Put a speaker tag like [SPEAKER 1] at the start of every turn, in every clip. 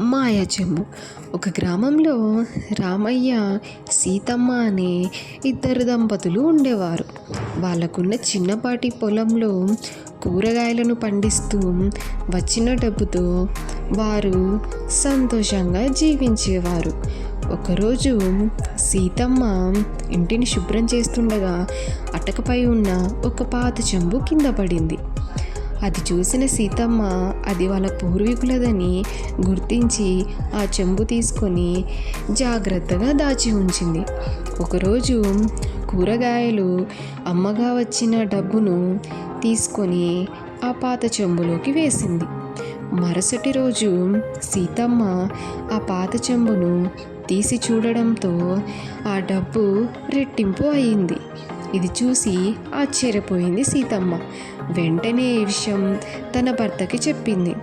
[SPEAKER 1] మాయాజము. ఒక గ్రామంలో రామయ్య సీతమ్మ అనే ఇద్దరు దంపతులు ఉండేవారు. వాళ్ళకున్న చిన్నపాటి పొలంలో కూరగాయలను పండిస్తూ వచ్చిన డబ్బుతో వారు సంతోషంగా జీవించేవారు. ఒకరోజు సీతమ్మ ఇంటిని శుభ్రం చేస్తుండగా అటకపై ఉన్న ఒక పాత చెంబు కింద పడింది. అది చూసిన సీతమ్మ అది వాళ్ళ పూర్వీకులదని గుర్తించి ఆ చెంబు తీసుకొని జాగ్రత్తగా దాచి ఉంచింది. ఒకరోజు కూరగాయలు అమ్మగా వచ్చిన డబ్బును తీసుకొని ఆ పాత చెంబులోకి వేసింది. మరుసటి రోజు సీతమ్మ ఆ పాత చెంబును తీసి చూడడంతో ఆ డబ్బు రెట్టింపు అయింది. ఇది చూసి ఆశ్చర్యపోయింది సీతమ్మ. వెంటనే ఈ విషయం తన భర్తకి చెప్పింది.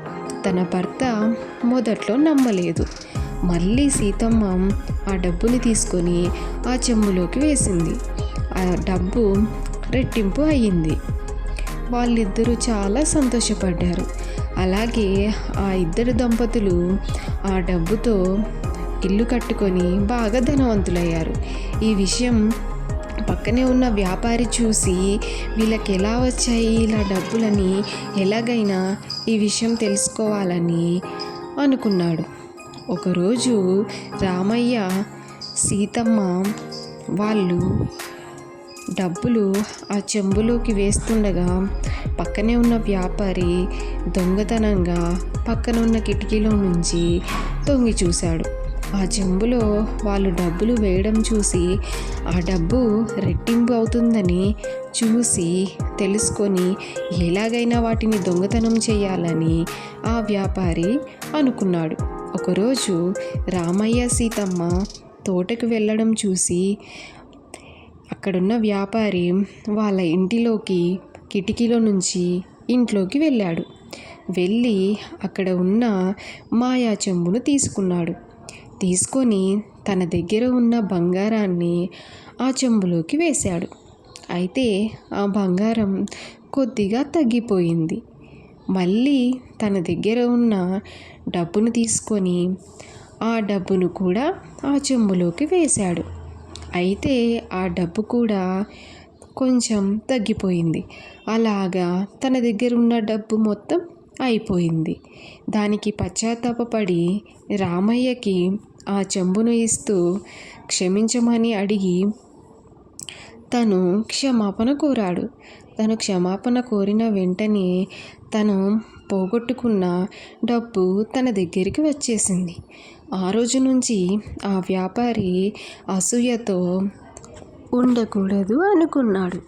[SPEAKER 1] తన భర్త మొదట్లో నమ్మలేదు. మళ్ళీ సీతమ్మ ఆ డబ్బుని తీసుకొని ఆ చెంబులోకి వేసింది. ఆ డబ్బు రెట్టింపు అయ్యింది. వాళ్ళిద్దరూ చాలా సంతోషపడ్డారు. అలాగే ఆ ఇద్దరు దంపతులు ఆ డబ్బుతో ఇల్లు కట్టుకొని బాగా ధనవంతులయ్యారు. ఈ విషయం పక్కనే ఉన్న వ్యాపారి చూసి వీళ్ళకి ఎలా వచ్చాయి ఇలా డబ్బులని? ఎలాగైనా ఈ విషయం తెలుసుకోవాలని అనుకున్నాడు. ఒకరోజు రామయ్య సీతమ్మ వాళ్ళు డబ్బులు ఆ చెంబులోకి వేస్తుండగా పక్కనే ఉన్న వ్యాపారి దొంగతనంగా పక్కన ఉన్న కిటికీలో నుంచి తొంగి చూశాడు. ఆ చెంబులో వాళ్ళు డబ్బులు వేయడం చూసి ఆ డబ్బు రెట్టింపు అవుతుందని చూసి తెలుసుకొని ఎలాగైనా వాటిని దొంగతనం చేయాలని ఆ వ్యాపారి అనుకున్నాడు. ఒకరోజు రామయ్య సీతమ్మ తోటకు వెళ్ళడం చూసి అక్కడున్న వ్యాపారి వాళ్ళ ఇంటిలోకి కిటికీలో నుంచి ఇంట్లోకి వెళ్ళాడు. వెళ్ళి అక్కడ ఉన్న మాయా చెంబును తీసుకున్నాడు. తీసుకొని తన దగ్గర ఉన్న బంగారాన్ని ఆ చెంబులోకి వేశాడు. అయితే ఆ బంగారం కొద్దిగా తగ్గిపోయింది. మళ్ళీ తన దగ్గర ఉన్న డబ్బును తీసుకొని ఆ డబ్బును కూడా ఆ చెంబులోకి వేశాడు. అయితే ఆ డబ్బు కూడా కొంచెం తగ్గిపోయింది. అలాగా తన దగ్గర ఉన్న డబ్బు మొత్తం అయిపోయింది. దానికి పశ్చాత్తాపపడి రామయ్యకి ఆ చెంబును ఇస్తూ క్షమించమని అడిగి తను క్షమాపణ కోరాడు. తను క్షమాపణ కోరిన వెంటనే తను పోగొట్టుకున్న డబ్బు తన దగ్గరికి వచ్చేసింది. ఆ రోజు నుంచి ఆ వ్యాపారి అసూయతో ఉండకూడదు అనుకున్నాడు.